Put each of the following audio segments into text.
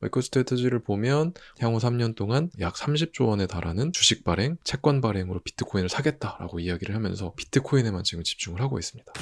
마이크로스트레트지를 보면 향후 3년 동안 약 30조 원에 달하는 주식 발행, 채권 발행으로 비트코인을 사겠다라고 이야기를 하면서 비트코인에만 지금 집중을 하고 있습니다.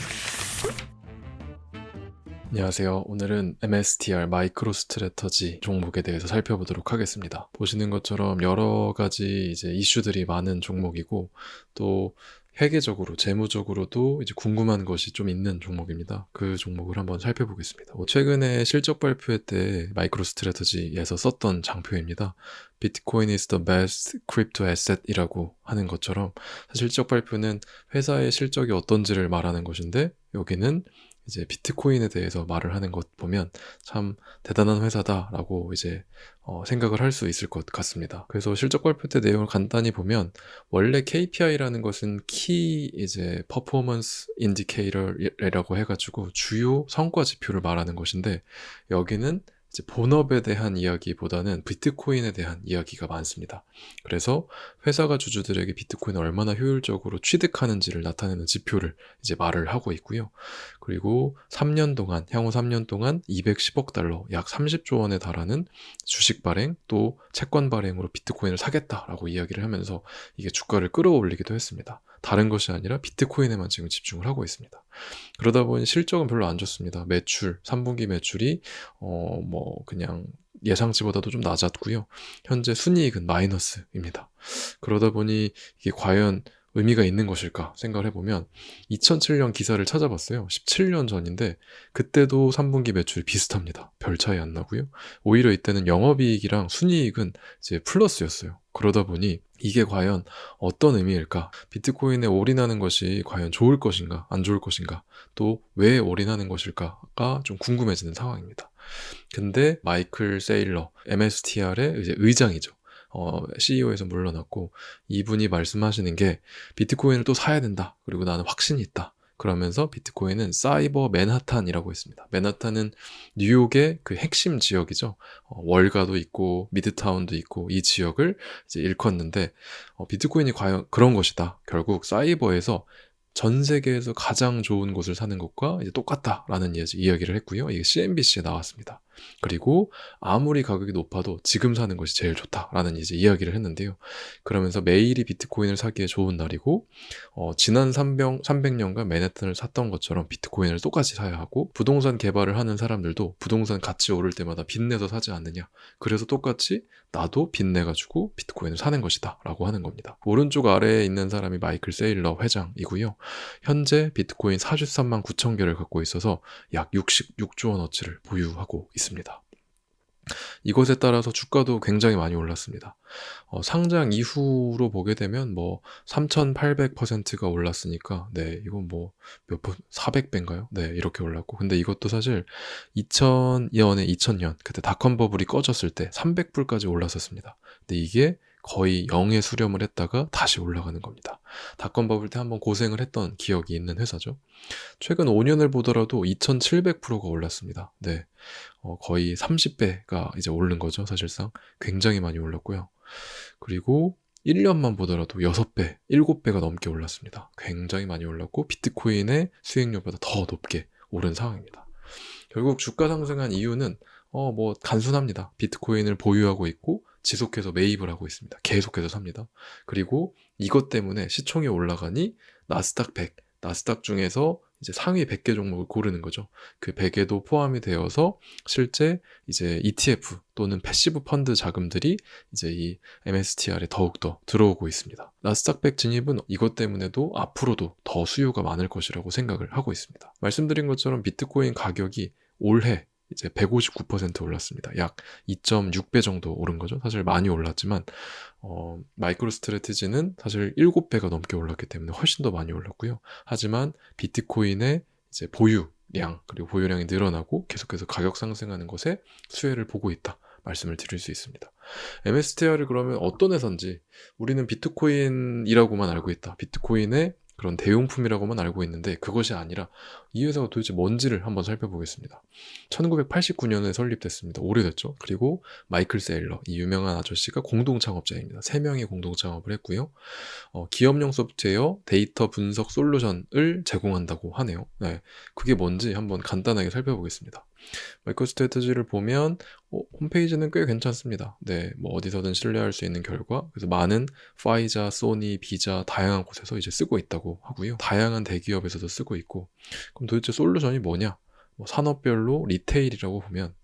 안녕하세요. 오늘은 MSTR 마이크로 스트레터지 종목에 대해서 살펴보도록 하겠습니다. 보시는 것처럼 여러 가지 이제 이슈들이 많은 종목이고 또 회계적으로, 재무적으로도 이제 궁금한 것이 좀 있는 종목입니다. 그 종목을 한번 살펴보겠습니다. 뭐 최근에 실적 발표회 때 마이크로 스트레터지에서 썼던 장표입니다. 비트코인 is the best crypto asset이라고 하는 것처럼 실적 발표는 회사의 실적이 어떤지를 말하는 것인데 여기는 이제 비트코인에 대해서 말을 하는 것 보면 참 대단한 회사다라고 이제 어, 생각을 할 수 있을 것 같습니다. 그래서 실적 발표 때 내용을 간단히 보면 원래 KPI라는 것은 키 이제 퍼포먼스 인디케이터라고 해가지고 주요 성과 지표를 말하는 것인데 여기는 본업에 대한 이야기보다는 비트코인에 대한 이야기가 많습니다. 그래서 회사가 주주들에게 비트코인을 얼마나 효율적으로 취득하는지를 나타내는 지표를 이제 말을 하고 있고요. 그리고 3년 동안, 향후 3년 동안 210억 달러, 약 30조 원에 달하는 주식 발행 또 채권 발행으로 비트코인을 사겠다라고 이야기를 하면서 이게 주가를 끌어올리기도 했습니다. 다른 것이 아니라 비트코인에만 지금 집중을 하고 있습니다. 그러다 보니 실적은 별로 안 좋습니다. 매출, 3분기 매출이 어 뭐 그냥 예상치보다도 좀 낮았고요. 현재 순이익은 마이너스입니다. 그러다 보니 이게 과연 의미가 있는 것일까 생각을 해보면 2007년 기사를 찾아봤어요. 17년 전인데 그때도 3분기 매출이 비슷합니다. 별 차이 안 나고요. 오히려 이때는 영업이익이랑 순이익은 이제 플러스였어요. 그러다 보니 이게 과연 어떤 의미일까? 비트코인에 올인하는 것이 과연 좋을 것인가, 안 좋을 것인가, 또 왜 올인하는 것일까가 좀 궁금해지는 상황입니다. 근데 마이클 세일러, MSTR의 이제 의장이죠. 어, CEO에서 물러났고 이분이 말씀하시는 게 비트코인을 또 사야 된다. 그리고 나는 확신이 있다. 그러면서 비트코인은 사이버 맨하탄이라고 했습니다. 맨하탄은 뉴욕의 그 핵심 지역이죠. 어, 월가도 있고 미드타운도 있고 이 지역을 이제 일컫는데 어, 비트코인이 과연 그런 것이다. 결국 사이버에서 전 세계에서 가장 좋은 곳을 사는 것과 이제 똑같다라는 이야기를 했고요. 이게 CNBC에 나왔습니다. 그리고 아무리 가격이 높아도 지금 사는 것이 제일 좋다라는 이제 이야기를 했는데요. 그러면서 매일이 비트코인을 사기에 좋은 날이고 어, 지난 300, 300년간 맨해튼을 샀던 것처럼 비트코인을 똑같이 사야 하고 부동산 개발을 하는 사람들도 부동산 가치 오를 때마다 빚내서 사지 않느냐. 그래서 똑같이 나도 빚내가지고 비트코인을 사는 것이다 라고 하는 겁니다. 오른쪽 아래에 있는 사람이 마이클 세일러 회장이고요. 현재 비트코인 43만 9천 개를 갖고 있어서 약 66조 원어치를 보유하고 있습니다. 있습니다. 이것에 따라서 주가도 굉장히 많이 올랐습니다. 어, 상장 이후로 보게 되면 뭐 3,800%가 올랐으니까 네 이건 뭐 몇 번 400배인가요? 네 이렇게 올랐고 근데 이것도 사실 2000년에 2000년 그때 닷컴 버블이 꺼졌을 때 300불까지 올랐었습니다. 근데 이게 거의 0에 수렴을 했다가 다시 올라가는 겁니다. 닷컴 버블 때 한번 고생을 했던 기억이 있는 회사죠. 최근 5년을 보더라도 2700%가 올랐습니다. 네. 어, 거의 30배가 이제 오른 거죠, 사실상. 굉장히 많이 올랐고요. 그리고 1년만 보더라도 6배, 7배가 넘게 올랐습니다. 굉장히 많이 올랐고, 비트코인의 수익률보다 더 높게 오른 상황입니다. 결국 주가 상승한 이유는, 어, 뭐, 단순합니다. 비트코인을 보유하고 있고, 지속해서 매입을 하고 있습니다. 계속해서 삽니다. 그리고 이것 때문에 시총이 올라가니 나스닥 100, 나스닥 중에서 이제 상위 100개 종목을 고르는 거죠. 그 100에도 포함이 되어서 실제 이제 ETF 또는 패시브 펀드 자금들이 이제 이 MSTR에 더욱더 들어오고 있습니다. 나스닥 100 진입은 이것 때문에도 앞으로도 더 수요가 많을 것이라고 생각을 하고 있습니다. 말씀드린 것처럼 비트코인 가격이 올해 이제 159% 올랐습니다. 약 2.6배 정도 오른 거죠. 사실 많이 올랐지만 어, 마이크로 스트레티지는 사실 7배가 넘게 올랐기 때문에 훨씬 더 많이 올랐고요. 하지만 비트코인의 이제 보유량 그리고 보유량이 늘어나고 계속해서 가격 상승하는 것에 수혜를 보고 있다. 말씀을 드릴 수 있습니다. MSTR이 그러면 어떤 회사인지 우리는 비트코인이라고만 알고 있다. 비트코인의 그런 대용품이라고만 알고 있는데 그것이 아니라 이 회사가 도대체 뭔지를 한번 살펴보겠습니다. 1989년에 설립됐습니다. 오래됐죠. 그리고 마이클 세일러, 이 유명한 아저씨가 공동 창업자입니다. 3명이 공동 창업을 했고요. 어, 기업용 소프트웨어 데이터 분석 솔루션을 제공한다고 하네요. 네, 그게 뭔지 한번 간단하게 살펴보겠습니다. 마이크로스트래터지를 보면 어, 홈페이지는 꽤 괜찮습니다. 네, 뭐 어디서든 신뢰할 수 있는 결과. 그래서 많은 파이자, 소니, 비자 다양한 곳에서 이제 쓰고 있다고 하고요. 다양한 대기업에서도 쓰고 있고. 그럼 도대체 솔루션이 뭐냐? 뭐 산업별로 리테일이라고 보면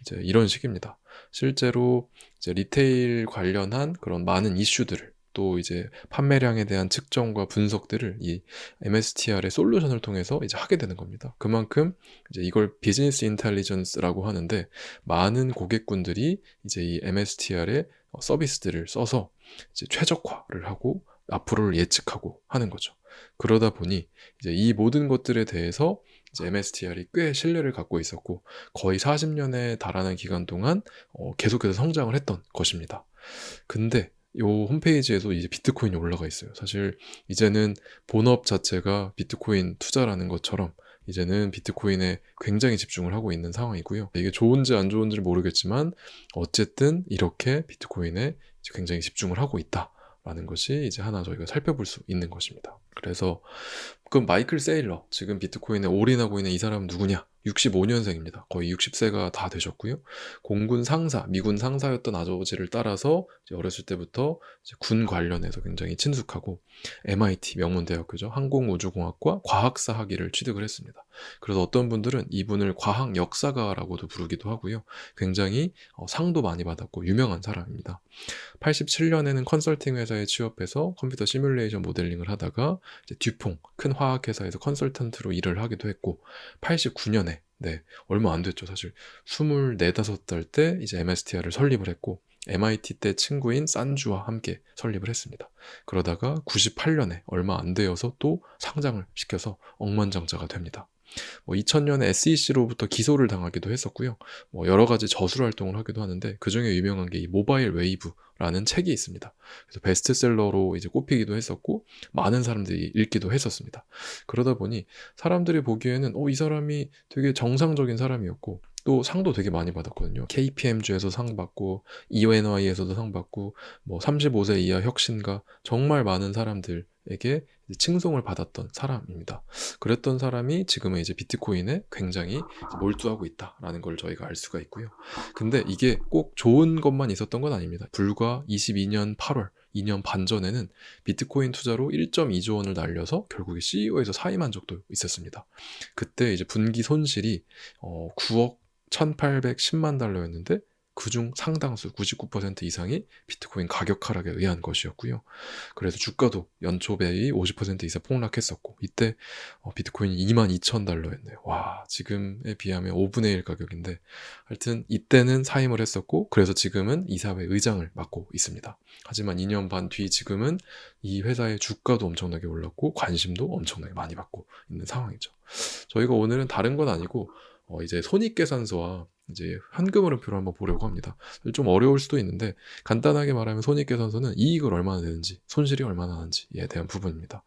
이제 이런 식입니다. 실제로 이제 리테일 관련한 그런 많은 이슈들을 또 이제 판매량에 대한 측정과 분석들을 이 MSTR의 솔루션을 통해서 이제 하게 되는 겁니다. 그만큼 이제 이걸 비즈니스 인텔리전스라고 하는데 많은 고객군들이 이제 이 MSTR의 서비스들을 써서 이제 최적화를 하고 앞으로를 예측하고 하는 거죠. 그러다 보니 이제 이 모든 것들에 대해서 이제 MSTR이 꽤 신뢰를 갖고 있었고 거의 40년에 달하는 기간 동안 어, 계속해서 성장을 했던 것입니다. 근데 요 홈페이지에도 이제 비트코인이 올라가 있어요. 사실 이제는 본업 자체가 비트코인 투자라는 것처럼 이제는 비트코인에 굉장히 집중을 하고 있는 상황이고요. 이게 좋은지 안 좋은지 모르겠지만 어쨌든 이렇게 비트코인에 굉장히 집중을 하고 있다 라는 것이 이제 하나 저희가 살펴볼 수 있는 것입니다. 그래서 그럼 마이클 세일러 지금 비트코인에 올인하고 있는 이 사람은 누구냐? 65년생입니다. 거의 60세가 다 되셨고요. 공군 상사, 미군 상사였던 아버지를 따라서 어렸을 때부터 군 관련해서 굉장히 친숙하고 MIT 명문대학교죠. 항공우주공학과 과학사 학위를 취득을 했습니다. 그래서 어떤 분들은 이분을 과학 역사가라고도 부르기도 하고요. 굉장히 어, 상도 많이 받았고 유명한 사람입니다. 87년에는 컨설팅 회사에 취업해서 컴퓨터 시뮬레이션 모델링을 하다가 듀퐁 큰 화학회사에서 컨설턴트로 일을 하기도 했고 89년에 네, 얼마 안 됐죠, 사실. 24, 5살 때 이제 MSTR을 설립을 했고, MIT 때 친구인 산주와 함께 설립을 했습니다. 그러다가 98년에 얼마 안 되어서 또 상장을 시켜서 억만장자가 됩니다. 뭐 2000년에 SEC로부터 기소를 당하기도 했었고요. 뭐 여러 가지 저술 활동을 하기도 하는데 그 중에 유명한 게 이 모바일 웨이브라는 책이 있습니다. 그래서 베스트셀러로 이제 꼽히기도 했었고 많은 사람들이 읽기도 했었습니다. 그러다 보니 사람들이 보기에는 어, 이 사람이 되게 정상적인 사람이었고 또 상도 되게 많이 받았거든요. KPMG에서 상 받고 ENY에서도 상 받고 뭐 35세 이하 혁신가 정말 많은 사람들 에게 칭송을 받았던 사람입니다. 그랬던 사람이 지금은 이제 비트코인에 굉장히 몰두하고 있다라는 걸 저희가 알 수가 있고요. 근데 이게 꼭 좋은 것만 있었던 건 아닙니다. 불과 22년 8월 2년 반 전에는 비트코인 투자로 1.2조 원을 날려서 결국에 CEO에서 사임한 적도 있었습니다. 그때 이제 분기 손실이 어 9억 1,810만 달러였는데 그중 상당수 99% 이상이 비트코인 가격 하락에 의한 것이었고요. 그래서 주가도 연초 배이 50% 이상 폭락했었고 이때 어, 비트코인이 22,000달러였네요. 와 지금에 비하면 5분의 1 가격인데 하여튼 이때는 사임을 했었고 그래서 지금은 이사회 의장을 맡고 있습니다. 하지만 2년 반 뒤 지금은 이 회사의 주가도 엄청나게 올랐고 관심도 엄청나게 많이 받고 있는 상황이죠. 저희가 오늘은 다른 건 아니고 어, 이제 손익계산서와 이제 현금흐름표를 한번 보려고 합니다. 좀 어려울 수도 있는데 간단하게 말하면 손익계산서는 이익을 얼마나 내는지 손실이 얼마나 나는지에 대한 부분입니다.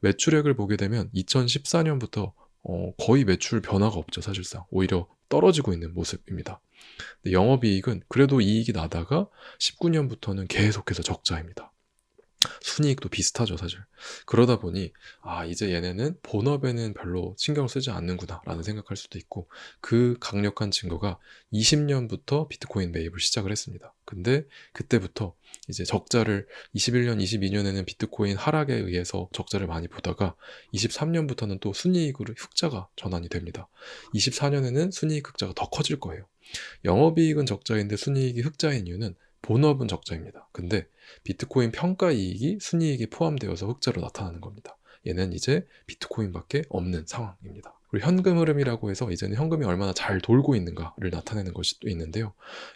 매출액을 보게 되면 2014년부터 어, 거의 매출 변화가 없죠 사실상 오히려 떨어지고 있는 모습입니다. 영업이익은 그래도 이익이 나다가 19년부터는 계속해서 적자입니다. 순이익도 비슷하죠, 사실. 그러다 보니, 아, 이제 얘네는 본업에는 별로 신경 쓰지 않는구나, 라는 생각할 수도 있고, 그 강력한 증거가 20년부터 비트코인 매입을 시작을 했습니다. 근데 그때부터 이제 적자를 21년, 22년에는 비트코인 하락에 의해서 적자를 많이 보다가 23년부터는 또 순이익으로 흑자가 전환이 됩니다. 24년에는 순이익 흑자가 더 커질 거예요. 영업이익은 적자인데 순이익이 흑자인 이유는 본업은 적자입니다. 근데 비트코인 평가 이익이 순이익에 포함되어서 흑자로 나타나는 겁니다. 얘는 이제 비트코인밖에 없는 상황입니다. 그리고 현금 흐름이라고 해서 이제는 현금이 얼마나 잘 돌고 있는가를 나타내는 것이 또 있는데요.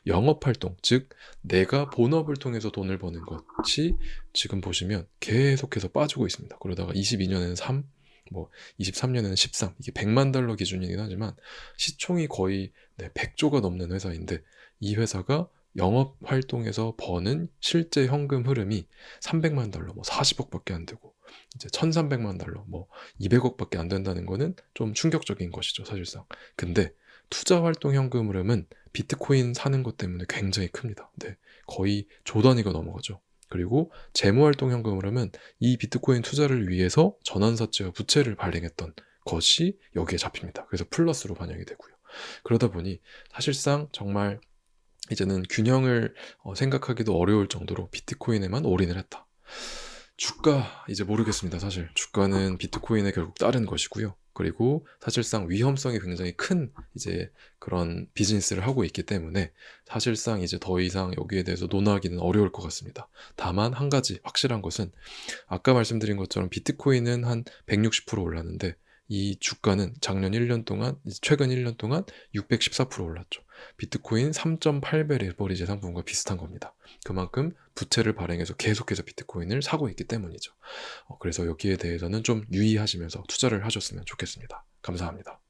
영업 활동, 즉 내가 본업을 통해서 돈을 버는 것이 지금 보시면 계속해서 빠지고 있습니다. 그러다가 22년에는 3, 뭐 23년에는 13, 이게 100만 달러 기준이긴 하지만 시총이 거의 네, 100조가 넘는 회사인데 이 회사가 영업 활동에서 버는 실제 현금 흐름이 300만 달러, 뭐 40억밖에 안 되고 이제 1,300만 달러, 뭐 200억밖에 안 된다는 거는 좀 충격적인 것이죠, 사실상. 근데 투자 활동 현금 흐름은 비트코인 사는 것 때문에 굉장히 큽니다. 네, 거의 조 단위가 넘어가죠. 그리고 재무활동 현금 흐름은 이 비트코인 투자를 위해서 전환사채와 부채를 발행했던 것이 여기에 잡힙니다. 그래서 플러스로 반영이 되고요. 그러다 보니 사실상 정말 이제는 균형을 어, 생각하기도 어려울 정도로 비트코인에만 올인을 했다. 주가 이제 모르겠습니다. 사실 주가는 비트코인에 결국 따른 것이고요. 그리고 사실상 위험성이 굉장히 큰 이제 그런 비즈니스를 하고 있기 때문에 사실상 이제 더 이상 여기에 대해서 논하기는 어려울 것 같습니다. 다만 한 가지 확실한 것은 아까 말씀드린 것처럼 비트코인은 한 160% 올랐는데 이 주가는 작년 1년 동안 최근 1년 동안 614% 올랐죠. 비트코인 3.8배 레버리지 상품과 비슷한 겁니다. 그만큼 부채를 발행해서 계속해서 비트코인을 사고 있기 때문이죠. 어, 그래서 여기에 대해서는 좀 유의하시면서 투자를 하셨으면 좋겠습니다. 감사합니다.